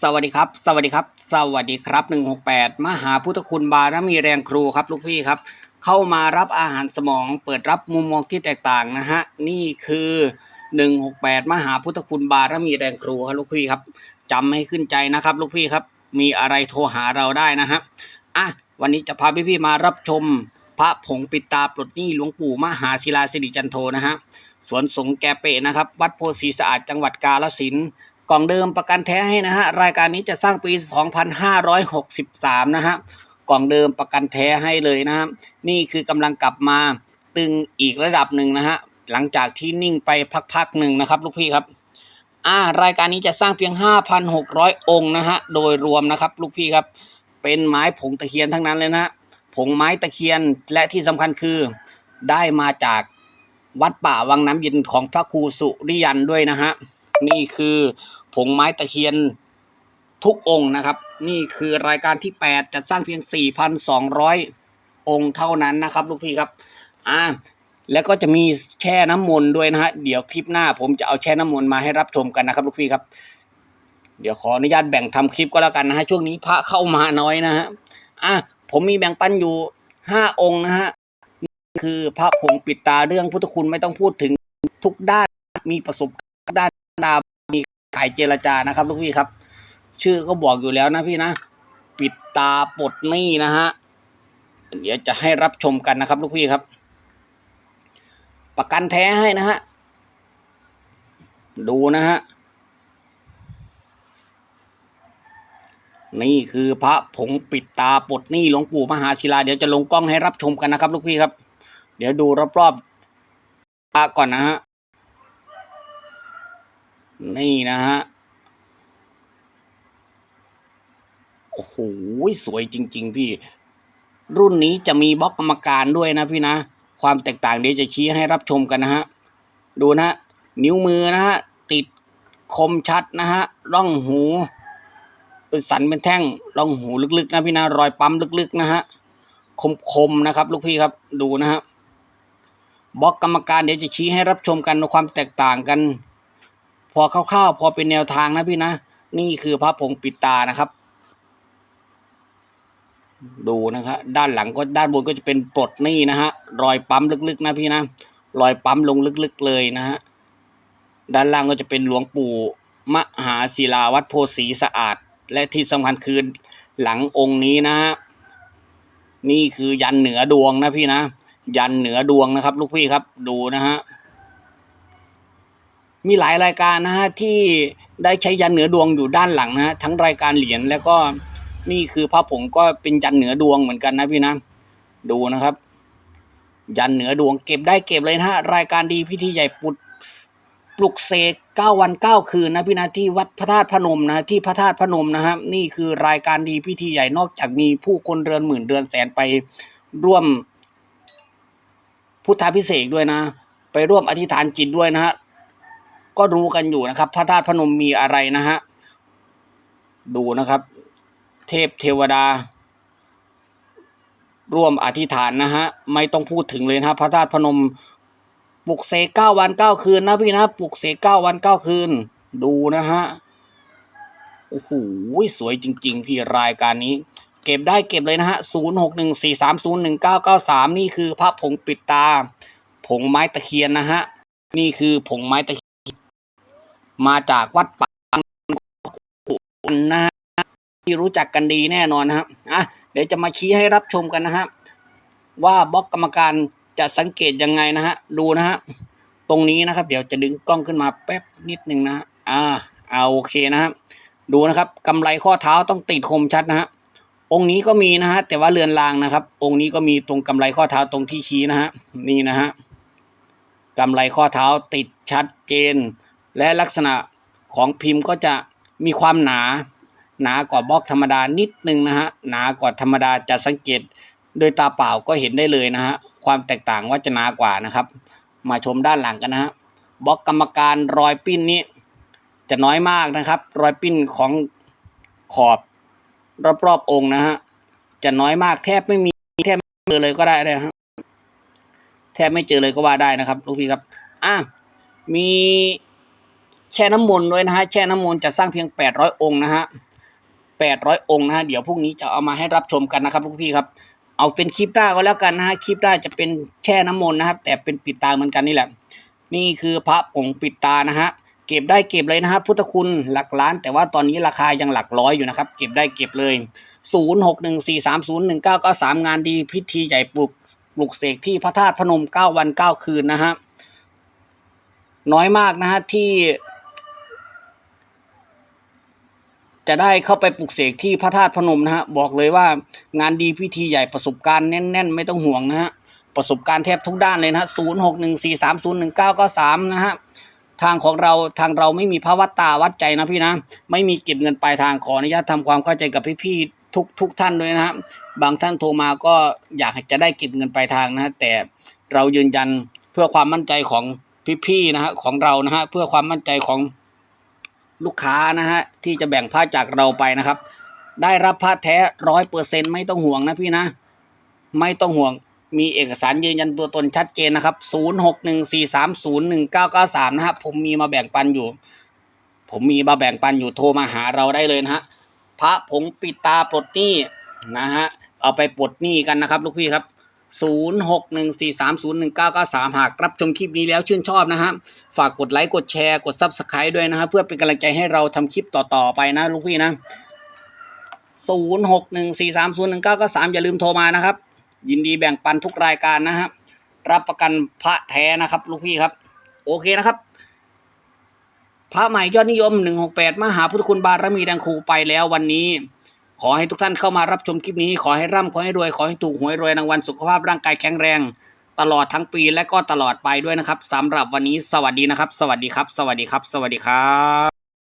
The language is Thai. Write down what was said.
สวัสดีครับ สวัสดีครับ สวัสดีครับ 168 มหาพุทธคุณบารมีแรงครูครับลูกพี่ครับ เข้ามารับอาหารสมอง เปิดรับมุมมองที่แตกต่างนะฮะ นี่คือ 168 มหาพุทธคุณบารมีแรงครูครับลูกพี่ครับจำให้ขึ้นใจนะครับ ลูกพี่ครับ มีอะไรโทรหาเราได้นะฮะ อะ วันนี้จะพาพี่ๆมารับชม พระผงปิดตาปลดหนี้หลวงปู่มหาศิลาสิริจันโทนะฮะ สวนสงแกเปะนะครับ วัดโพธิ์ศรีสะอาดจังหวัดกาฬสิน กล่องเดิมประกันแท้ให้นะฮะรายการนี้จะสร้างปี 2563 นะฮะกล่องเดิมประกันแท้ให้เลยนะฮะนี่คือกำลังกลับมาตึงอีกระดับหนึ่งนะฮะหลังจากที่นิ่งไปพักๆหนึ่งนะครับ ลูกพี่ครับอ่ารายการนี้จะสร้างเพียง 5,600 องค์นะฮะโดยรวมนะครับ ลูกพี่ครับ เป็นไม้ผงตะเคียนทั้งนั้นเลยนะฮะผงไม้ตะเคียนและที่สำคัญคือได้มาจากวัดป่าวังน้ำเย็นของพระครูสุริยันด้วยนะฮะ นี่คือผงไม้ตะเคียนทุกองค์นะครับ นี่คือรายการที่ 8 จัดสร้างเพียง 4,200 องค์เท่านั้นนะครับ ลูกพี่ครับอ่าแล้วก็จะมีแช่น้ำมนต์ด้วยนะฮะเดี๋ยวคลิปหน้าผมจะเอาแช่น้ำมนต์มาให้รับชมกันนะครับ ลูกพี่ครับ เดี๋ยวขออนุญาตแบ่งทำคลิปก็แล้วกันนะฮะช่วงนี้พระเข้ามาน้อยนะฮะอะผมมีแบ่งปันอยู่ห้าองค์นะฮะนี่คือพระผงปิดตาเรื่องพุทธคุณไม่ต้องพูดถึงทุกด้านมีประสบการณ์ด้าน ดามีขายเจรจานะครับลูกพี่ครับ ชื่อก็บอกอยู่แล้วนะพี่นะ ปิดตาปลดหนี้นะฮะเดี๋ยวจะให้รับชมกันนะครับ ลูกพี่ครับ ประกันแท้ให้นะฮะดูนะฮะนี่คือพระผงปิดตาปลดหนี้หลวงปู่มหาศิลา เดี๋ยวจะลงกล้องให้รับชมกันนะครับ ลูกพี่ครับ เดี๋ยวดูรอบๆตาก่อนนะฮะ นี่นะฮะ โอ้โห สวยจริง ๆ พี่ รุ่นนี้จะมีบล็อกกรรมการด้วยนะพี่นะ ความแตกต่างเดี๋ยวจะชี้ให้รับชมกันนะฮะ ดูนะฮะนิ้วมือนะฮะ ติดคมชัดนะฮะ ร่องหู เป็นสันเป็นแท่ง ร่องหูลึกๆ นะพี่นะ รอยปั๊มลึกๆ นะฮะ คมๆ นะครับ ลูกพี่ครับ ดูนะฮะบล็อกกรรมการเดี๋ยวจะชี้ให้รับชมกันความแตกต่างกัน พอคร่าวๆพอเป็นแนวทางนะพี่นะ นี่คือพระผงปิดตานะครับ ดูนะครับด้านหลังก็ด้านบนก็จะเป็นปลดหนี่นะฮะรอยปั๊มลึกๆนะพี่นะรอยปั๊มลงลึกๆเลยนะฮะด้านล่างก็จะเป็นหลวงปู่มหาศิลาวัดโพธิ์ศรีสะอาด และที่สำคัญคือหลังองค์นี้นะฮะนี่คือยันเหนือดวงนะพี่นะ ยันเหนือดวงนะครับ ลูกพี่ครับดูนะฮะ มีหลายรายการนะฮะที่ได้ใช้ยันเหนือดวงอยู่ด้านหลังนะฮะทั้งรายการเหรียญแล้วก็นี่คือพระผงก็เป็นยันเหนือดวงเหมือนกันนะพี่นะดูนะครับ ยันเหนือดวงเก็บได้เก็บเลยนะฮะรายการดีพิธีใหญ่ปุดปลุกเสกเก้าวันเก้าคืนนะพี่นะที่วัดพระธาตุพนมนะที่พระธาตุพนมนะฮะนี่คือรายการดีพิธีใหญ่นอกจากมีผู้คนเรือนหมื่นเรือนแสนไปร่วมพุทธาพิเศษด้วยนะ ไปร่วมอธิษฐานจิตด้วยนะฮะ ก็รู้กันอยู่นะครับ พระธาตุพนมมีอะไรนะฮะ ดูนะครับ เทพเทวดา ร่วมอธิษฐานนะฮะ ไม่ต้องพูดถึงเลยนะพระธาตุพนมปลุกเสกเก้าวันเก้าคืนนะพี่นะปลุกเสกเก้าวันเก้าคืน ดูนะฮะโอ้โหสวยจริง ๆ พี่รายการนี้ เก็บได้เก็บเลยนะฮะศูนย์หกหนึ่งสี่สามศูนย์หนึ่งเก้าเก้าสามนี่คือพระผงปิดตา ผงไม้ตะเคียนนะฮะ นี่คือผงไม้ตะ มาจากวัดป่านะฮะที่รู้จักกันดีแน่นอนนะครับอะเดี๋ยวจะมาชี้ให้รับชมกันนะฮะว่าบล็อกกรรมการจะสังเกตยังไงนะฮะดูนะฮะตรงนี้นะครับ เดี๋ยวจะดึงกล้องขึ้นมาแป๊บนิดนึงนะฮะอ่าเอาโอเคนะฮะดูนะครับกำไรข้อเท้าต้องติดคมชัดนะฮะองค์นี้ก็มีนะฮะแต่ว่าเรือนรางนะครับ องค์นี้ก็มีตรงกำไรข้อเท้าตรงที่ชี้นะฮะนี่นะฮะกำไรข้อเท้าติดชัดเจน และลักษณะของพิมพ์ก็จะมีความหนา หนากว่าบล็อกธรรมดานิดนึงนะฮะหนากว่าธรรมดาจะสังเกตโดยตาเปล่าก็เห็นได้เลยนะฮะความแตกต่างว่าจะหนากว่านะครับ มาชมด้านหลังกันนะฮะบล็อกกรรมการรอยปิ้นนี้จะน้อยมากนะครับ รอยปิ้นของขอบรอบๆองค์นะฮะจะน้อยมากแทบไม่มีแทบไม่เจอเลยก็ได้นะฮะแทบไม่เจอเลยก็ว่าได้นะครับลูกพี่ครับอะมี แช่น้ำมนต์ด้วยนะฮะแช่น้ำมนต์จะสร้างเพียง 800 องค์นะฮะ800 องค์นะฮะเดี๋ยวพรุ่งนี้จะเอามาให้รับชมกันนะครับลูกพี่ครับ เอาเป็นคลิปหน้าก็แล้วกันนะฮะคลิปหน้าจะเป็นแช่น้ำมนต์นะครับ แต่เป็นปิดตาเหมือนกันนี่แหละ นี่คือพระผงปิดตานะฮะเก็บได้เก็บเลยนะฮะพุทธคุณหลักล้าน แต่ว่าตอนนี้ราคายังหลักร้อยอยู่นะครับ เก็บได้เก็บเลย 0 6 1 4 3 0 1 9 9 3 งานดีพิธีใหญ่ปลุกปลุกเสกที่พระธาตุพนม 9 วัน 9 คืนนะฮะน้อยมากนะฮะที่ จะได้เข้าไปปลุกเสกที่พระธาตุพนมนะฮะบอกเลยว่างานดีพิธีใหญ่ประสบการณ์แน่น ๆ ไม่ต้องห่วงนะฮะประสบการณ์แทบทุกด้านเลยนะฮะศูนย์หกหนึ่งสี่สามศูนย์หนึ่งเก้าก็สามนะฮะทางของเราทางเราไม่มีพระวัดตาวัดใจนะพี่นะไม่มีเก็บเงินปลายทางขออนุญาตทำความเข้าใจกับพี่ๆทุกทุกท่านด้วยนะฮะบางท่านโทรมาก็อยากจะได้เก็บเงินปลายทางนะฮะแต่เรายืนยันเพื่อความมั่นใจของพี่ๆนะฮะของเรานะฮะเพื่อความมั่นใจของ ลูกค้านะฮะที่จะแบ่งผ้าจากเราไปนะครับ ได้รับผ้าแท้ร้อยเปอร์เซ็นไม่ต้องห่วงนะพี่นะ ไม่ต้องห่วงมีเอกสารยืนยันตัวตนชัดเจนนะครับ 0 6 1 4 3 0 1 9 9 3 นะครับผมมีมาแบ่งปันอยู่ ผมมีมาแบ่งปันอยู่โทรมาหาเราได้เลยนะฮะพระผงปิดตาปลดหนี้นะฮะเอาไปปลดหนี้กันนะครับ ลูกพี่ครับ 0 6 1 4 3 0 1 9 9 3 หากรับชมคลิปนี้แล้วชื่นชอบนะฮะ ฝากกดไลค์ กดแชร์ กด Subscribe ด้วยนะฮะ เพื่อเป็นกำลังใจให้เราทำคลิปต่อ ๆ ไปนะลูกพี่นะ 0 6 1 4 3 0 1 9 9 3 อย่าลืมโทรมานะครับ ยินดีแบ่งปันทุกรายการนะฮะ รับประกันพระแท้นะครับ ลูกพี่ครับ โอเคนะครับพระใหม่ยอดนิยม 168 มหาพุทธคุณบารมีแดงครูไปแล้ววันนี้ ขอให้ทุกท่านเข้ามารับชมคลิปนี้ ขอให้ร่ำขอให้รวย ขอให้ถูกหวยรวยรางวัลสุขภาพร่างกายแข็งแรง ตลอดทั้งปีและก็ตลอดไปด้วยนะครับสำหรับวันนี้สวัสดีนะครับ สวัสดีครับ สวัสดีครับ สวัสดีครับ